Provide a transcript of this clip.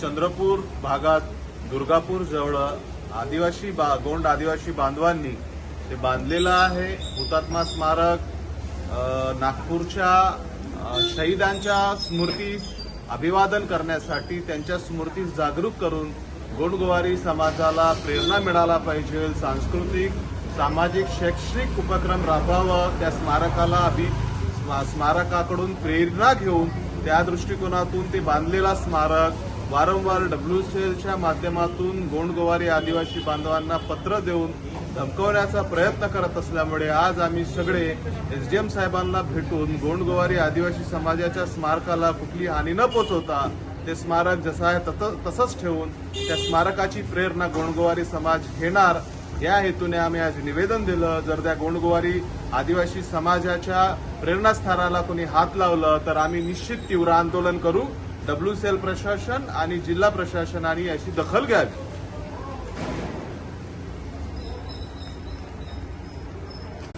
चंद्रपूर भागात दुर्गापूर जवळ आदिवासी बा गोंड आदिवासी बांधवांनी ते बांधलेलं आहे. हुतात्मा स्मारक नागपूरच्या शहीदांच्या स्मृतीस अभिवादन करण्यासाठी त्यांच्या स्मृतीस जागरूक करून गोंडगोवारी समाजाला प्रेरणा मिळाला पाहिजे. सांस्कृतिक सामाजिक शैक्षणिक उपक्रम राबवावं. त्या स्मारकाला अभि स्मा- स्मारकाकडून प्रेरणा घेऊन त्या दृष्टिकोनातून ते बांधलेला स्मारक वारंवार डब्ल्यू च्या माध्यमातून गोंडगोवारी आदिवासी बांधवांना पत्र देऊन धमकवण्याचा प्रयत्न करत असल्यामुळे आज आम्ही सगळे एसडीएम साहेबांना भेटून गोंडगोवारी आदिवासी समाजाच्या स्मारकाला कुठली हानी न पोचवता ते स्मारक जसं आहे तत- तसंच ठेवून त्या स्मारकाची प्रेरणा गोंडगोवारी समाज घेणार. या हेतूने आम्ही आज निवेदन दिलं. जर त्या गोंडगोवारी आदिवासी समाजाच्या प्रेरणास्थानाला कोणी हात लावलं तर आम्ही निश्चित तीव्र आंदोलन करू. डब्ल्यू सेल प्रशासन आणि जिल्हा प्रशासनाने याची दखल घ्यावी.